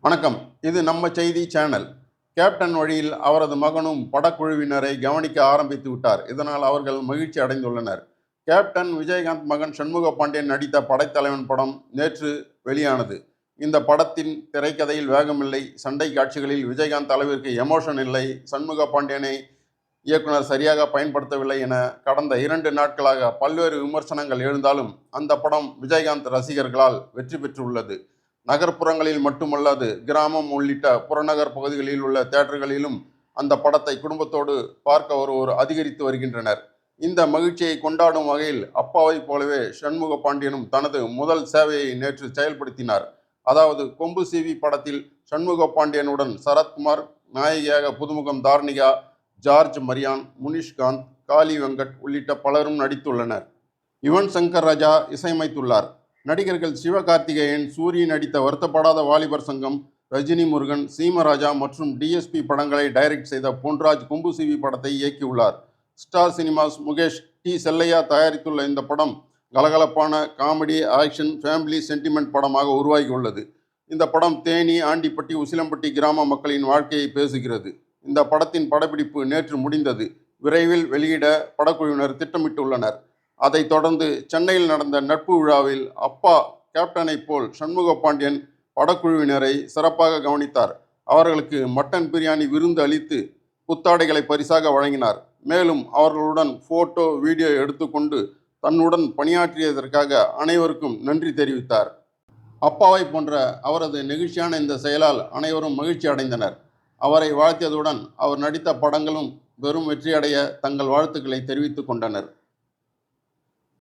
வணக்கம். இது நம்ம செய்தி சேனல். கேப்டன் வழியில் அவரது மகனும் படக்குழுவினரை கவனிக்க ஆரம்பித்து விட்டார். இதனால் அவர்கள் மகிழ்ச்சி அடைந்துள்ளனர். கேப்டன் விஜயகாந்த் மகன் சண்முக பாண்டியன் நடித்த படைத்தலைவன் படம் நேற்று வெளியானது. இந்த படத்தின் திரைக்கதையில் வேகமில்லை. சண்டை காட்சிகளில் விஜயகாந்த் அளவிற்கு எமோஷன் இல்லை. சண்முக பாண்டியனை இயக்குனர் சரியாக பயன்படுத்தவில்லை என கடந்த இரண்டு நாட்களாக பல்வேறு விமர்சனங்கள் எழுந்தாலும் அந்த படம் விஜயகாந்த் ரசிகர்களால் வெற்றி பெற்றுள்ளது. நகர்ப்புறங்களில் மட்டுமல்லாது கிராமம் உள்ளிட்ட புறநகர் பகுதிகளில் உள்ள தேட்டர்களிலும் அந்த படத்தை குடும்பத்தோடு பார்க்க வருவோர் அதிகரித்து வருகின்றனர். இந்த மகிழ்ச்சியை கொண்டாடும் வகையில் அப்பாவை போலவே சண்முக பாண்டியனும் தனது முதல் சேவையை நேற்று செயல்படுத்தினார். அதாவது கொம்பு சிவி படத்தில் சண்முக பாண்டியனுடன் சரத்குமார் நாயகியாக புதுமுகம் தார்ணிகா ஜார்ஜ் மரியான் முனிஷ்காந்த் காளி வெங்கட் உள்ளிட்ட பலரும் நடித்துள்ளனர். யுவன் சங்கர் ராஜா இசையமைத்துள்ளார். நடிகர்கள் சிவகார்த்திகேயன் சூரி நடித்த வருத்தப்படாத வாலிபர் சங்கம் ரஜினி முருகன் சீமராஜா மற்றும் டிஎஸ்பி படங்களை டைரக்ட் செய்த பொன்ராஜ் கும்புசிவி படத்தை இயக்கியுள்ளார். Star cinemas Mukesh T. Chellaiya தயாரித்துள்ள இந்த படம் கலகலப்பான காமெடி ஆக்ஷன் ஃபேமிலி சென்டிமெண்ட் படமாக உருவாகியுள்ளது. இந்த படம் தேனி ஆண்டிப்பட்டி உசிலம்பட்டி கிராம மக்களின் வாழ்க்கையை பேசுகிறது. இந்த படத்தின் படப்பிடிப்பு நேற்று முடிந்தது. விரைவில் வெளியிட படக்குழுவினர் திட்டமிட்டுள்ளனர். அதைத் தொடர்ந்து சென்னையில் நடந்த நட்பு விழாவில் அப்பா கேப்டனைப் போல் சண்முக பாண்டியன் படக்குழுவினரை சிறப்பாக கவனித்தார். அவர்களுக்கு மட்டன் பிரியாணி விருந்து அளித்து புத்தாடைகளை பரிசாக வழங்கினார். மேலும் அவர்களுடன் போட்டோ வீடியோ எடுத்துக்கொண்டு தன்னுடன் பணியாற்றியதற்காக அனைவருக்கும் நன்றி தெரிவித்தார். அப்பாவை போன்ற அவரது நெகிழ்ச்சியான இந்த செயலால் அனைவரும் மகிழ்ச்சி அடைந்தனர் அவரை வாழ்த்தியதுடன் அவர் நடித்த படங்களும் பெரும் வெற்றியடைய தங்கள் வாழ்த்துக்களை தெரிவித்துக் கொண்டனர்.